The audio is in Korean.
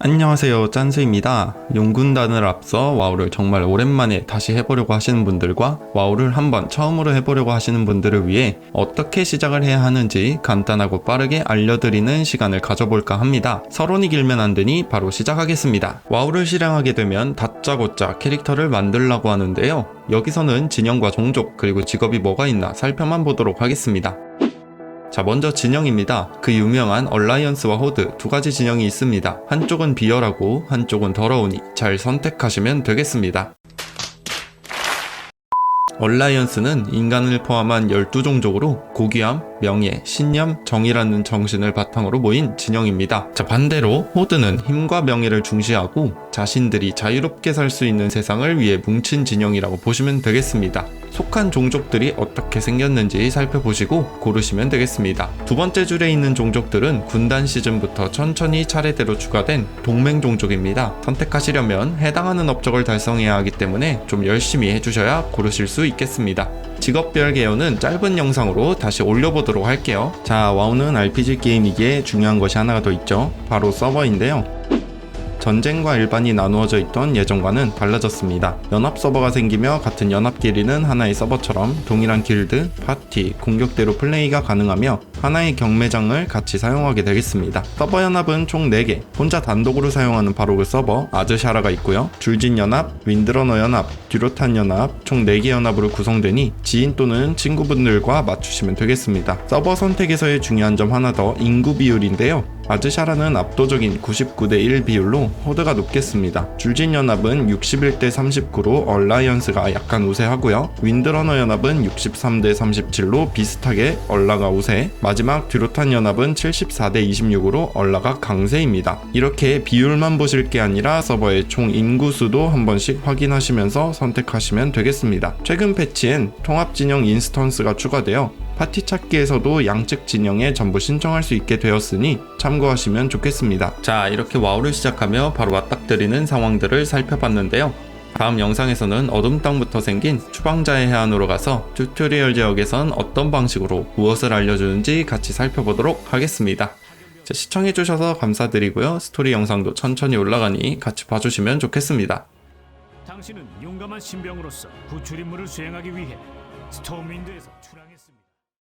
안녕하세요 짠수입니다. 용군단을 앞서 와우를 정말 오랜만에 다시 해보려고 하시는 분들과 와우를 한번 처음으로 해보려고 하시는 분들을 위해 어떻게 시작을 해야 하는지 간단하고 빠르게 알려드리는 시간을 가져볼까 합니다. 서론이 길면 안되니 바로 시작하겠습니다. 와우를 실행하게 되면 다짜고짜 캐릭터를 만들라고 하는데요. 여기서는 진영과 종족 그리고 직업이 뭐가 있나 살펴만 보도록 하겠습니다 자, 먼저 진영입니다. 그 유명한 얼라이언스와 호드 두 가지 진영이 있습니다. 한쪽은 비열하고 한쪽은 더러우니 잘 선택하시면 되겠습니다. 얼라이언스는 인간을 포함한 12종족으로 고귀함, 명예, 신념, 정의라는 정신을 바탕으로 모인 진영입니다. 자, 반대로 호드는 힘과 명예를 중시하고 자신들이 자유롭게 살 수 있는 세상을 위해 뭉친 진영이라고 보시면 되겠습니다. 속한 종족들이 어떻게 생겼는지 살펴보시고 고르시면 되겠습니다. 두 번째 줄에 있는 종족들은 군단 시즌부터 천천히 차례대로 추가된 동맹 종족입니다. 선택하시려면 해당하는 업적을 달성해야 하기 때문에 좀 열심히 해주셔야 고르실 수 있겠습니다. 직업별 개요는 짧은 영상으로 다시 올려보도록 할게요. 자, 와우는 RPG 게임이기에 중요한 것이 하나가 더 있죠. 바로 서버인데요. 전쟁과 일반이 나누어져 있던 예전과는 달라졌습니다. 연합 서버가 생기며 같은 연합끼리는 하나의 서버처럼 동일한 길드, 파티, 공격대로 플레이가 가능하며 하나의 경매장을 같이 사용하게 되겠습니다. 서버 연합은 총 4개, 혼자 단독으로 사용하는 바로 그 서버 아즈샤라가 있고요. 줄진 연합, 윈드러너 연합, 듀로탄 연합 총 4개 연합으로 구성되니 지인 또는 친구분들과 맞추시면 되겠습니다. 서버 선택에서의 중요한 점 하나 더 인구 비율인데요. 아즈샤라는 압도적인 99대 1 비율로 호드가 높겠습니다. 줄진 연합은 61대 39로 얼라이언스가 약간 우세하고요. 윈드러너 연합은 63대 37로 비슷하게 얼라가 우세. 마지막 듀로탄 연합은 74대 26으로 얼라가 강세입니다. 이렇게 비율만 보실 게 아니라 서버의 총 인구수도 한 번씩 확인하시면서 선택하시면 되겠습니다. 최근 패치엔 통합 진영 인스턴스가 추가되어 파티 찾기에서도 양측 진영에 전부 신청할 수 있게 되었으니 참고하시면 좋겠습니다. 자, 이렇게 와우를 시작하며 바로 맞닥뜨리는 상황들을 살펴봤는데요. 다음 영상에서는 어둠 땅부터 생긴 추방자의 해안으로 가서 튜토리얼 지역에선 어떤 방식으로 무엇을 알려주는지 같이 살펴보도록 하겠습니다. 자, 시청해주셔서 감사드리고요. 스토리 영상도 천천히 올라가니 같이 봐주시면 좋겠습니다. 당신은 용감한 신병으로서 구출 임무를 수행하기 위해 스톰윈드에서 출항.